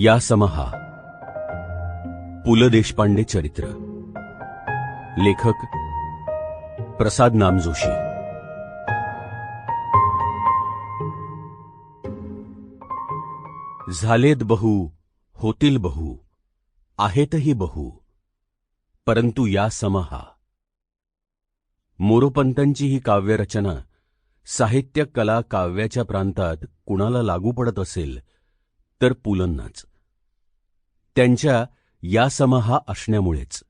या समहा पु ल देशपांडे चरित्र. लेखक प्रसाद नामजोशी. झालेत बहु होतील बहु आहेतही बहु परंतु या समहा. मोरोपंतांची ही काव्यरचना साहित्य कला काव्याच्या प्रांतात कुणाला लागू पडत असेल तर पुलंनाच. त्यांच्या या समहा असण्यामुळेच.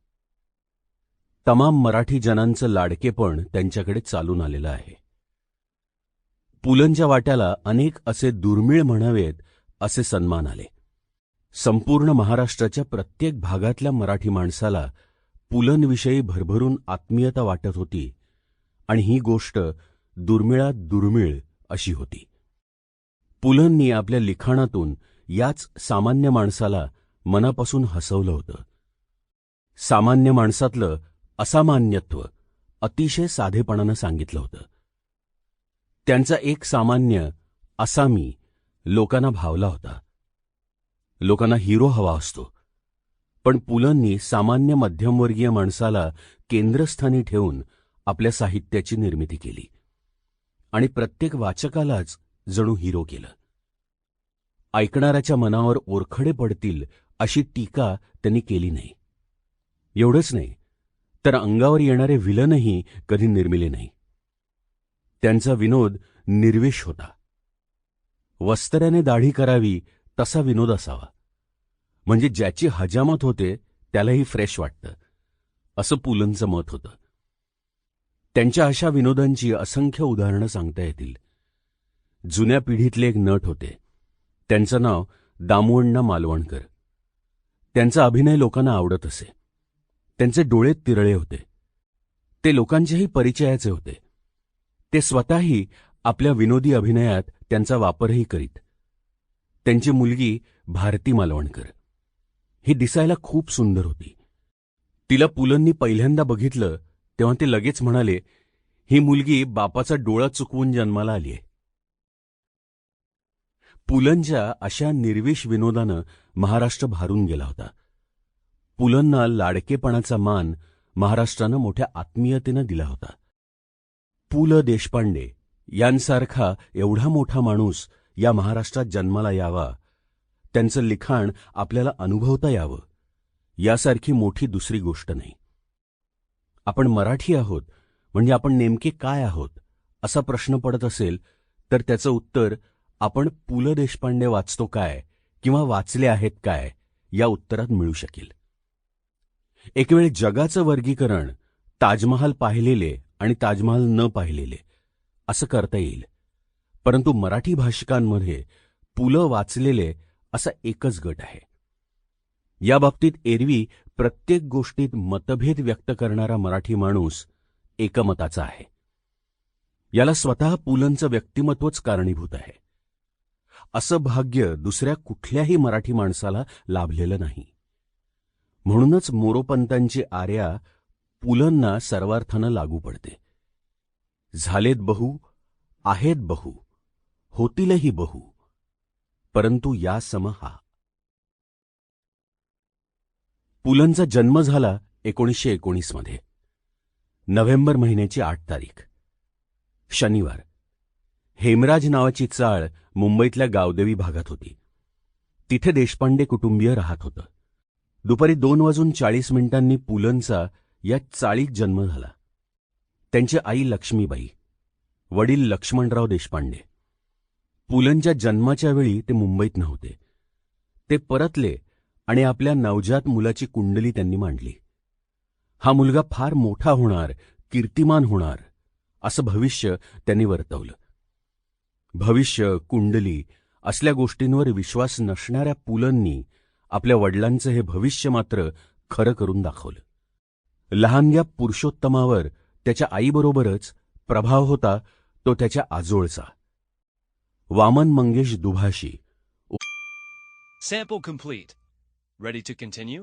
तमाम मराठी जनांचं लाडकेपण त्यांच्याकडे चालून आलेलं आहे. पुलंच्या वाट्याला अनेक असे दुर्मिळ म्हणावेत असे सन्मान आले. संपूर्ण महाराष्ट्राच्या प्रत्येक भागातल्या मराठी माणसाला पुलंविषयी भरभरून आत्मीयता वाटत होती आणि ही गोष्ट दुर्मिळात दुर्मिळ अशी होती. पुलंनी आपल्या लिखाणातून याच सामान्य माणसाला मनापासून हसवलं होतं. सामान्य माणसातलं असामान्यत्व अतिशय साधेपणानं सांगितलं होतं. त्यांचा एक सामान्य असामी लोकांना भावला होता. लोकांना हिरो हवा असतो. पण पुलंनी सामान्य मध्यमवर्गीय माणसाला केंद्रस्थानी ठेवून आपल्या साहित्याची निर्मिती केली. आणि प्रत्येक वाचकालाच जणू हिरो केलं. ऐकणाऱ्याच्या मनावर ओरखडे पडतील अशी टीका त्यांनी केली नाही. एवढंच नाही तर अंगावर येणारे विलनही कधी निर्मिले नाही. त्यांचा विनोद निर्विष होता. वस्त्र्याने दाढी करावी तसा विनोद असावा. म्हणजे ज्याची हजामत होते त्यालाही फ्रेश वाटतं. असं पुलंचं मत होतं. त्यांच्या अशा विनोदांची असंख्य उदाहरणं सांगता येतील. जुन्या पिढीतले एक नट होते. त्यांचं नाव दामुअण्णा मालवणकर. त्यांचा अभिनय लोकांना आवडत असे. त्यांचे डोळे तिरळे होते. ते लोकांच्याही परिचयाचे होते. ते स्वतःही आपल्या विनोदी अभिनयात त्यांचा वापरही करीत. त्यांची मुलगी भारती मालवणकर. ही दिसायला खूप सुंदर होती. तिला पुलंनी पहिल्यांदा बघितलं तेव्हा ते लगेच म्हणाले ही मुलगी बापाचा डोळा चुकवून जन्माला आलीय. पुलंच्या अशा निर्विष विनोदानं महाराष्ट्र भारून गेला होता. पुलंना लाडकेपणाचा मान महाराष्ट्रानं मोठ्या आत्मीयतेनं दिला होता. पु ल देशपांडे यांसारखा एवढा मोठा माणूस या महाराष्ट्रात जन्माला यावा त्यांचं लिखाण आपल्याला अनुभवता यावं यासारखी मोठी दुसरी गोष्ट नाही. आपण मराठी आहोत म्हणजे आपण नेमके काय आहोत असा प्रश्न पडत असेल तर त्याचं उत्तर आपण पु ल देशपांडे वाचतो काय किंवा वाचले आहेत काय या उत्तरात मिळू शकेल. एक वेळ जगाचं वर्गीकरण ताजमहाल पाहिलेले आणि ताजमहाल न पाहिलेले असं करता येईल. परंतु मराठी भाषिकांमध्ये पुलं वाचलेले असा एकच गट आहे. या बाबतीत एरवी प्रत्येक गोष्टीत मतभेद व्यक्त करणारा मराठी माणूस एकमताचा आहे. याला स्वतः पुलंचं व्यक्तिमत्वच कारणीभूत आहे. असं भाग्य दुसऱ्या कुठल्याही मराठी माणसाला लाभलेलं नाही. म्हणूनच मोरोपंतांची आर्या पुलंना सर्वार्थानं लागू पडते. झालेत बहु आहेत बहु होतीलही बहु परंतु या समहा पुलंचा जन्म झाला एकोणीसशे एकोणीसमध्ये नोव्हेंबर महिन्याची आठ तारीख. शनिवार. हेमराज नावाची चाळ मुंबईतल्या गावदेवी भागात होती. तिथे देशपांडे कुटुंबीय राहत होतं. दुपारी दोन वाजून चाळीस मिनिटांनी पुलंचा या चाळीत जन्म झाला. त्यांची आई लक्ष्मीबाई वडील लक्ष्मणराव देशपांडे. पुलंच्या जन्माच्या वेळी ते मुंबईत नव्हते. ते परतले आणि आपल्या नवजात मुलाची कुंडली त्यांनी मांडली. हा मुलगा फार मोठा होणार कीर्तिमान होणार असं भविष्य त्यांनी वर्तवलं. भविष्य कुंडली असल्या गोष्टींवर विश्वास नसणाऱ्या पुलंनी आपल्या वडिलांचं हे भविष्य मात्र खरं करून दाखवलं लहानग्या पुरुषोत्तमावर त्याच्या आईबरोबरच प्रभाव होता तो त्याच्या आजोळचा वामन मंगेश दुभाषी Sample complete. Ready to continue?